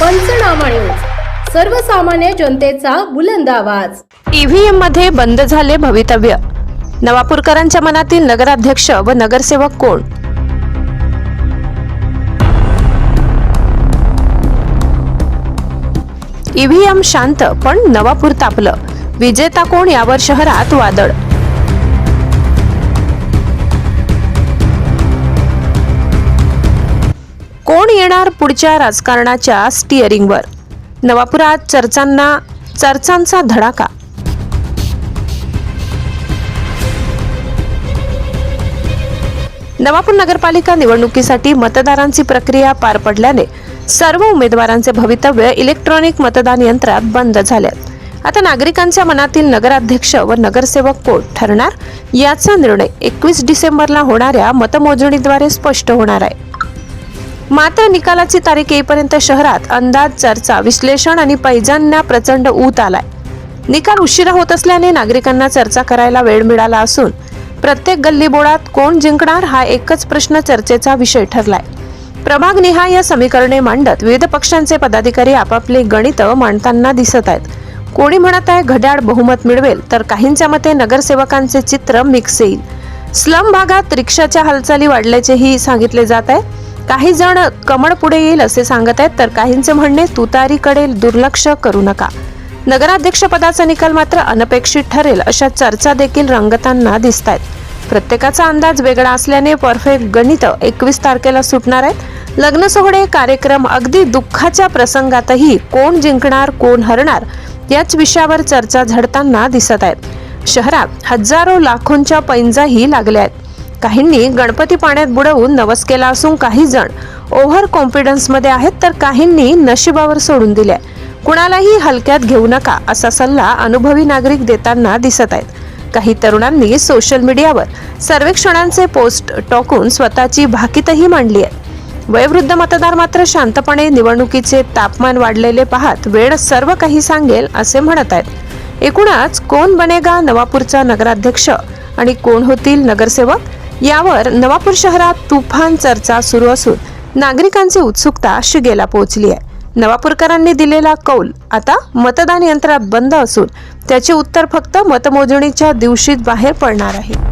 पंचनामा न्यूज. सर्वसामान्य जनतेचा बुलंद आवाज. ईव्हीएममध्ये बंद झाले भवितव्य. नवापूरकरांच्या मनातील नगराध्यक्ष व नगरसेवक कोण? ईव्हीएम शांत पण नवापूर तापलं. विजेता कोण यावर शहरात वादळ? कोण येणार पुढच्या राजकारणाच्या स्टिअरिंगवर नवापुरात चर्चांना चर्चांचा धडाका. नवापूर नगरपालिका निवडणुकीसाठी मतदारांची प्रक्रिया पार पडल्याने सर्व उमेदवारांचे भवितव्य इलेक्ट्रॉनिक मतदान यंत्रात बंद झाले. आता नागरिकांच्या मनातील नगराध्यक्ष व नगरसेवक कोण ठरणार? याचा निर्णय एकवीस डिसेंबरला होणाऱ्या मतमोजणीद्वारे स्पष्ट होणार आहे. मात्र निकालाची तारीख येईपर्यंत शहरात अंदाज चर्चा विश्लेषण आणि पैजांना प्रचंड ऊत आलाय. निकाल उशिरा होत असल्याने नागरिकांना चर्चा करायला वेळ मिळाला असून प्रत्येक गल्लीबोळात कोण जिंकणार हा एकच प्रश्न चर्चेचा विषय ठरलाय. प्रभाग निहाय या समीकरणे मांडत विविध पक्षांचे पदाधिकारी आपापले गणित मांडताना दिसत आहेत. कोणी म्हणत आहे घड्याळ बहुमत मिळवेल तर काहींच्या मते नगरसेवकांचे चित्र मिक्स येईल. स्लम भागात रिक्षाच्या हालचाली वाढल्याचेही सांगितले जात आहे. काही जण कमळ पुढे येईल असे सांगत आहेत तर काहींचे म्हणणे तुतारीकडे दुर्लक्ष करू नका. नगराध्यक्षपदाचा निकाल मात्र अनपेक्षित ठरेल अशा चर्चा देखील रंगताना दिसत आहेत प्रत्येकाचा अंदाज वेगळा असल्याने परफेक्ट गणित एकवीस तारखेला सुटणार आहेत. लग्न सोहळे कार्यक्रम अगदी दुःखाच्या प्रसंगातही कोण जिंकणार कोण हरणार याच विषयावर चर्चा झडताना दिसत आहेत. शहरात हजारो लाखोंच्या पैंजाही लागल्या आहेत. काहींनी गणपती पाण्यात बुडवून नवस केला असून काही जण ओव्हर कॉन्फिडन्समध्ये आहेत तर काहींनी नशिबावर सोडून दिल्या. कुणालाही हलक्यात घेऊ नका असा सल्ला अनुभवी नागरिक देताना दिसत आहेत. काही तरुणांनी सोशल मीडियावर सर्वेक्षणांचे पोस्ट टाकून स्वतःची भाकीतही मांडली आहे वयवृद्ध मतदार मात्र शांतपणे निवडणुकीचे तापमान वाढलेले पाहत वेळ सर्व काही सांगेल असे म्हणत आहेत. एकूणच कोण बनेगा नवापूरचा नगराध्यक्ष आणि कोण होतील नगरसेवक? यावर नवापूर शहरात तुफान चर्चा सुरू असून नागरिकांची उत्सुकता शिगेला पोहोचली आहे. नवापूरकरांनी दिलेला कौल आता मतदान यंत्रात बंद असून त्याचे उत्तर फक्त मतमोजणीच्या दिवशीच बाहेर पडणार आहे.